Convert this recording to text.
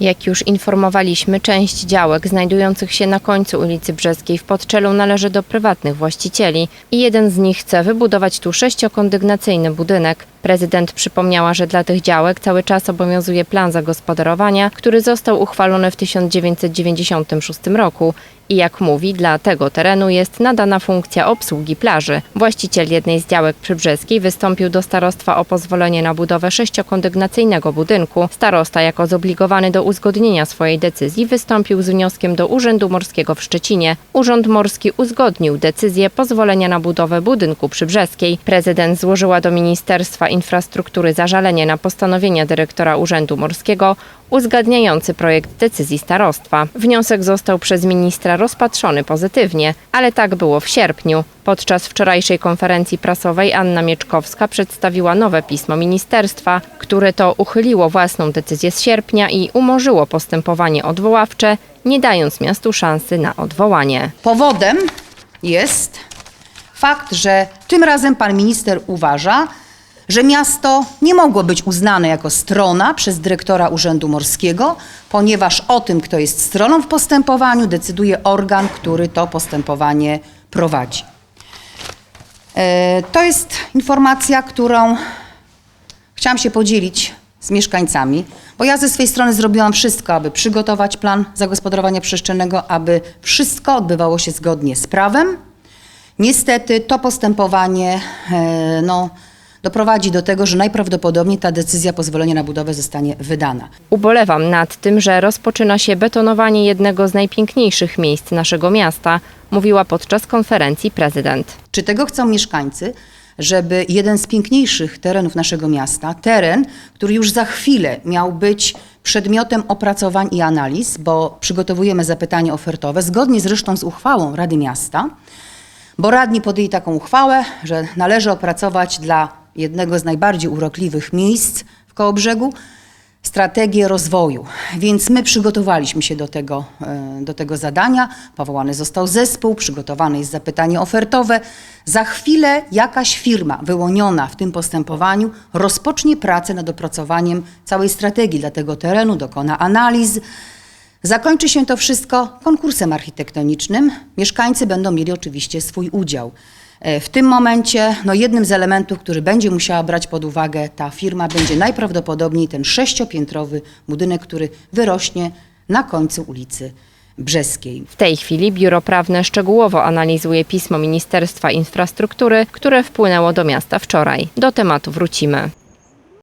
Jak już informowaliśmy, część działek znajdujących się na końcu ulicy Brzeskiej w Podczelu należy do prywatnych właścicieli i jeden z nich chce wybudować tu sześciokondygnacyjny budynek. Prezydent przypomniała, że dla tych działek cały czas obowiązuje plan zagospodarowania, który został uchwalony w 1996 roku i jak mówi, dla tego terenu jest nadana funkcja obsługi plaży. Właściciel jednej z działek przybrzeskiej wystąpił do starostwa o pozwolenie na budowę sześciokondygnacyjnego budynku. Starosta, jako zobligowany do uzgodnienia swojej decyzji, wystąpił z wnioskiem do Urzędu Morskiego w Szczecinie. Urząd Morski uzgodnił decyzję pozwolenia na budowę budynku przybrzeskiej. Prezydent złożyła do Ministerstwa Infrastruktury zażalenie na postanowienie dyrektora Urzędu Morskiego uzgadniający projekt decyzji starostwa. Wniosek został przez ministra rozpatrzony pozytywnie, ale tak było w sierpniu. Podczas wczorajszej konferencji prasowej Anna Mieczkowska przedstawiła nowe pismo ministerstwa, które to uchyliło własną decyzję z sierpnia i umorzyło postępowanie odwoławcze, nie dając miastu szansy na odwołanie. Powodem jest fakt, że tym razem pan minister uważa, że miasto nie mogło być uznane jako strona przez dyrektora Urzędu Morskiego, ponieważ o tym, kto jest stroną w postępowaniu, decyduje organ, który to postępowanie prowadzi. E, To jest informacja, którą chciałam się podzielić z mieszkańcami, bo ja ze swojej strony zrobiłam wszystko, aby przygotować plan zagospodarowania przestrzennego, aby wszystko odbywało się zgodnie z prawem. Niestety to postępowanie e, no, doprowadzi do tego, że najprawdopodobniej ta decyzja pozwolenia na budowę zostanie wydana. Ubolewam nad tym, że rozpoczyna się betonowanie jednego z najpiękniejszych miejsc naszego miasta, mówiła podczas konferencji prezydent. Czy tego chcą mieszkańcy, żeby jeden z piękniejszych terenów naszego miasta, teren, który już za chwilę miał być przedmiotem opracowań i analiz, bo przygotowujemy zapytanie ofertowe, zgodnie zresztą z uchwałą Rady Miasta, bo radni podjęli taką uchwałę, że należy opracować dla jednego z najbardziej urokliwych miejsc w Kołobrzegu strategię rozwoju. Więc my przygotowaliśmy się do tego, e, do tego zadania. Powołany został zespół, przygotowane jest zapytanie ofertowe. Za chwilę jakaś firma wyłoniona w tym postępowaniu rozpocznie pracę nad opracowaniem całej strategii dla tego terenu, dokona analiz. Zakończy się to wszystko konkursem architektonicznym. Mieszkańcy będą mieli oczywiście swój udział. E, W tym momencie no jednym z elementów, który będzie musiała brać pod uwagę ta firma, będzie najprawdopodobniej ten sześciopiętrowy budynek, który wyrośnie na końcu ulicy Brzeskiej. W tej chwili biuro prawne szczegółowo analizuje pismo Ministerstwa Infrastruktury, które wpłynęło do miasta wczoraj. Do tematu wrócimy.